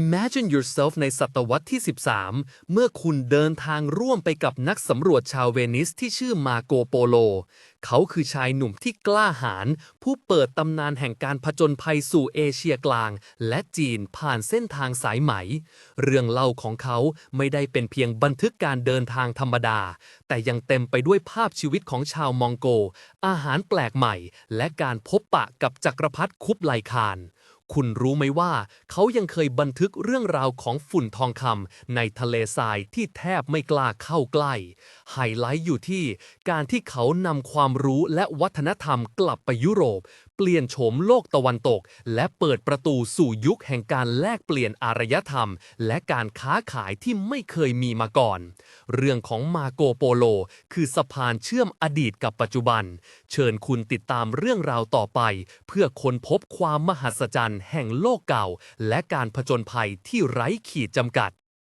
Imagine yourself ในศตวรรษที่ 13 เมื่อคุณเดินทางร่วมไปกับนักสำรวจชาวเวนิสที่ชื่อมาโกโปโล เขาคือชายหนุ่มที่กล้าหาญผู้เปิดตำนานแห่งการผจญภัยสู่เอเชียกลาง และจีนผ่านเส้นทางสายไหม เรื่องเล่าของเขาไม่ได้เป็นเพียงบันทึกการเดินทางธรรมดา แต่ยังเต็มไปด้วยภาพชีวิตของชาวมองโก อาหารแปลกใหม่ และการพบปะกับจักรพรรดิคุบไลคาน คุณรู้ไหมว่า เขายังเคยบันทึกเรื่องราวของฝุ่นทองคำในทะเลทรายที่แทบไม่กล้าเข้าใกล้ ไฮไลท์อยู่ที่การที่เขานำความรู้และวัฒนธรรมกลับไปยุโรปเปลี่ยนโฉมโลกตะวันตก และเปิดประตูสู่ยุคแห่งการแลกเปลี่ยนอารยธรรม และการค้าขายที่ไม่เคยมีมาก่อน เรื่องของมาโกโปโล คือสะพานเชื่อมอดีตกับปัจจุบัน เชิญคุณติดตามเรื่องราวต่อไป เพื่อค้นพบความมหัศจรรย์แห่งโลกเก่า และการผจญภัยที่ไร้ขีดจำกัด